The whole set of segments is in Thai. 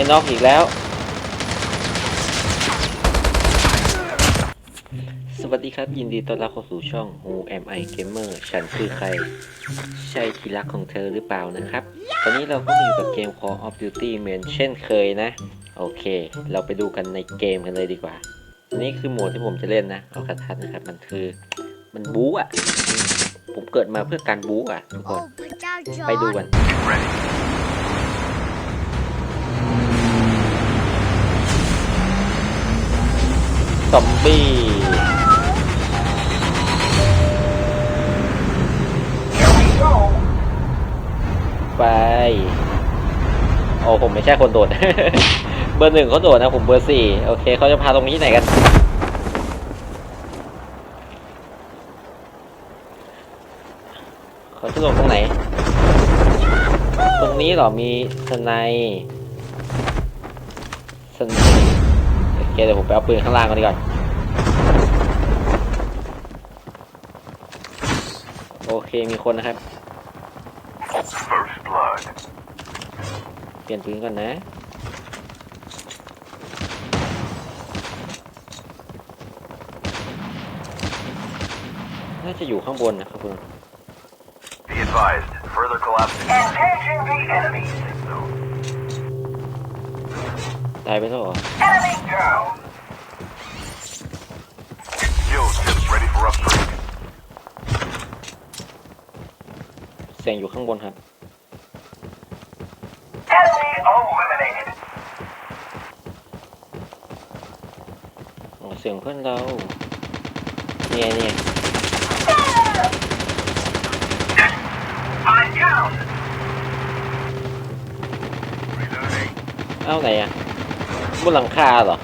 ไม่นอกอีกแล้ว สวัสดีครับ ยินดีต้อนรับเข้าสู่ช่อง Who Am I Gamer ฉันคือใคร ใช่ที่รักของเธอหรือเปล่านะครับ ตอนนี้เราก็มาอยู่กับเกม Call of Duty เหมือนเช่นเคยนะ โอเค เราไปดูกันในเกมกันเลยดีกว่า นี่คือโหมดที่ผมจะเล่นนะ เอากระทัดนะครับ มันคือ มันบู๊อะผมเกิดมาเพื่อการบู๊อะทุกคน ไปดูกัน ซอมบี้ไป โอ้ผมไม่ใช่คนโดด เบอร์หนึ่งเขาโดดนะผมเบอร์สี่โอเคเขาจะพาตรงนี้ไหนกัน เขาจะโดดตรงไหน ตรงนี้เหรอมีสไนป์สไนป์ เคเดี๋ยวผมไปเอาปืนข้างล่างก่อนดีกว่อนโอเคมีคนนะครับ First blood. เปลี่ยนปืนก่อนนะน่าจะอยู่ข้างบนนะครับคุณ Be advised, further collapsing. Engaging the enemy. Zone. ตายไปแล้วเหรอ Enemy down. Skill chips ready for upgrade. เสียงอยู่ข้างบนครับ Enemy eliminated. อ๋อเสียงเพื่อนเราเนี่ยเนี่ย I'm down. Reloading. เอ้าไหนอะ บนหลังคาเหรอ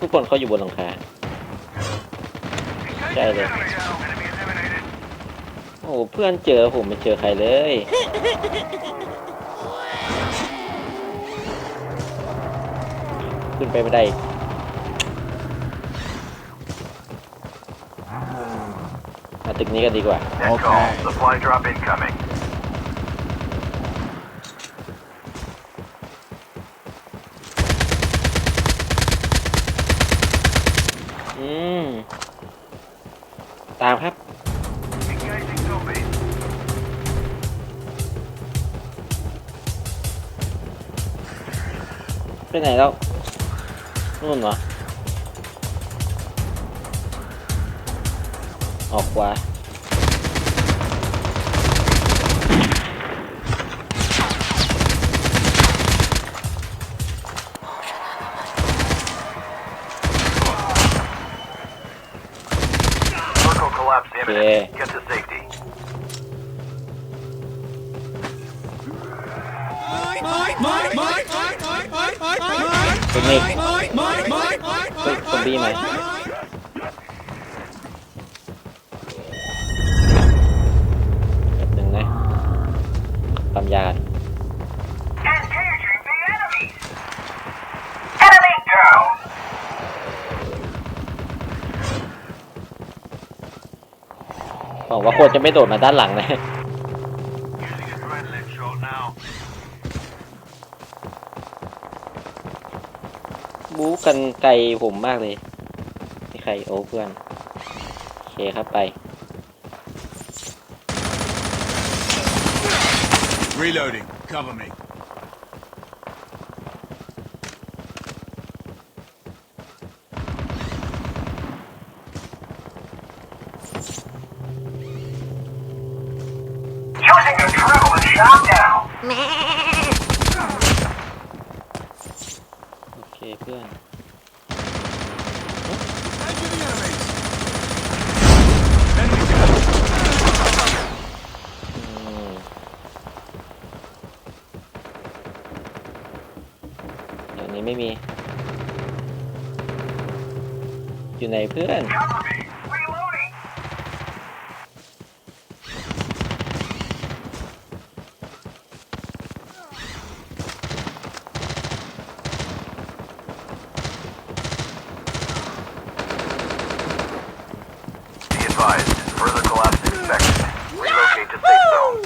ทุกคนเขาอยู่บนหลังคา ใช่เลย โอ้เพื่อนเจอผมไม่เจอใครเลย ขึ้นไปไม่ได้มาตึกนี้กันดีกว่า Net call. Supply drop incoming. อืม ตามครับ ไปไหนแล้วนู่นเหรอ ออกขวา เทคนิคเฮ้ยซอมบี้ไหมหนึ่งนะปั๊มยากัน Engaging the enemies. Enemy down. หวังว่าคนจะไม่โดดมาด้านหลังนะ บู๊กันไกลผมมากเลยไม่ใครโอ้เพื่อนโอเคครับไป Reloading. Cover me. โอ เคเพื่อน Enemy down. อืมเดี๋ยวนี้ไม่มี อยู่ไหนเพื่อน Cover me. advised, further collapse expected. Relocate to safe zone.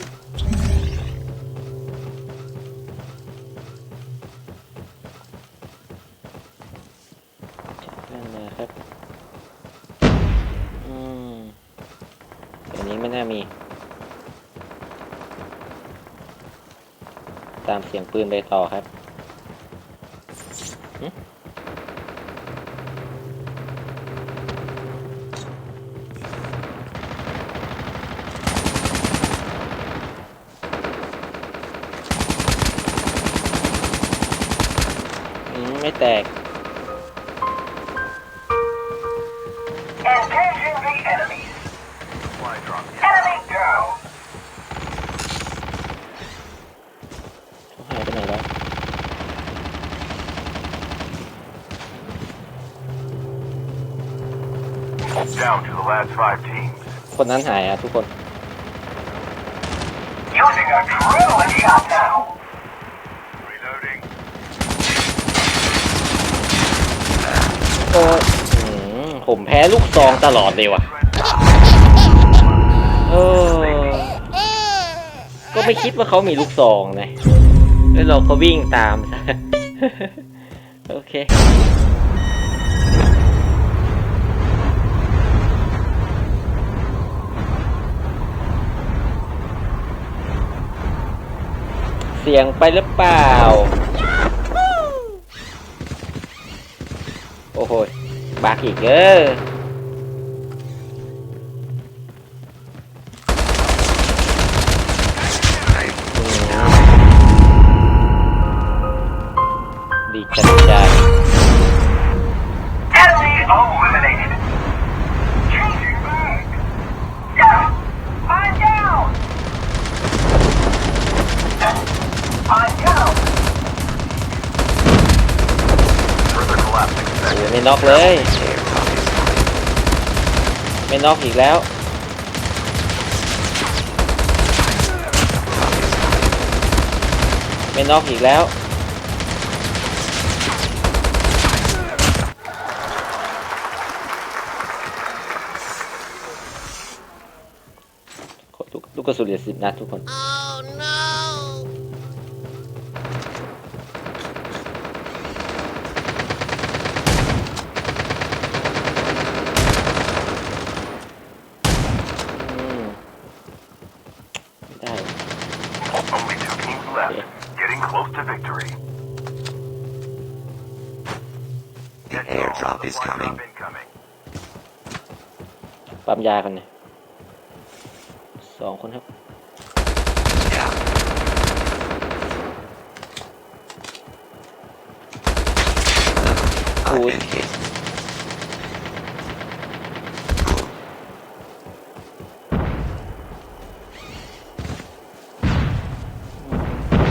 นั่นนะครับ อืมอันนี้ไม่น่ามี ตามเสียงปืนไปต่อครับ ไม่แตก Engaging the enemies. Enemy down. หายไปไหนแล้ว Down to the last five teams. คนนั้นหายอะทุกคน Using adrenaline shot now. Reloading. โอ้ยอืมผมแพ้ลูกซองตลอดเลยว่ะ เออ ก็ไม่คิดว่าเขามีลูกซองนะแล้วเราก็วิ่งตามซะ โอเค เสียงไปหรือเปล่า บักอีกเออ ไม่น็อกเลย ไม่น็อกอีกแล้ว ไม่น็อกอีกแล้วขอลูกลูกกระสุนเหลือสิบนัดทุกคน ปั๊มยากันเนี่ยสองคนครับ I've Cool. been hit.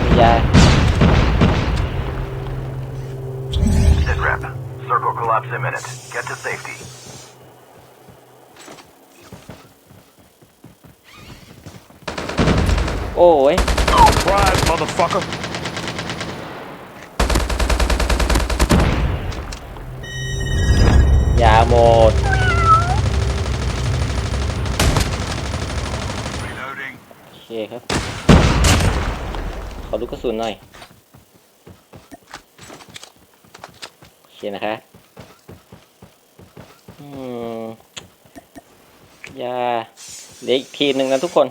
มียา Sit rep. Circle collapse imminent. Get to safety. โอ้ย Surprise, motherfucker. ยาหมด Reloading. โอเคครับ ขอลูกกระสุนหน่อยโอเคนะครับอืมยาเหลืออีกทีมหนึ่งนะทุกคน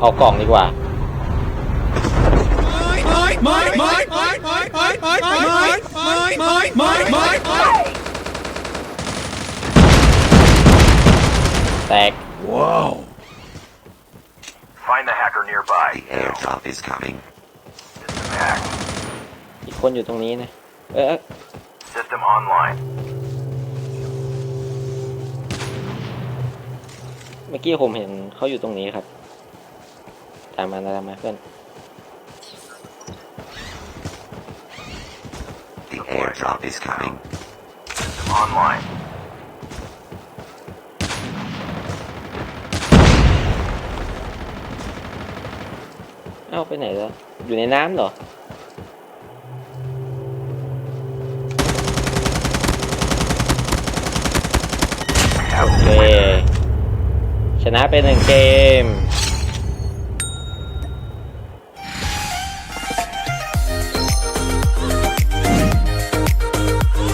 เอากล่องดีกว่าแตก Whoa. Find the hacker nearby. The airdrop is coming. System hacked. อีกคนอยู่ตรงนี้นะ เออ System online. เมื่อกี้ผมเห็นเขาอยู่ตรงนี้ครับ ตามมาตามมาเพื่อน The airdrop is coming. Online. เอาไปไหนแล้ว อยู่ในน้ำเหรอ โอเค ชนะไปหนึ่งเกม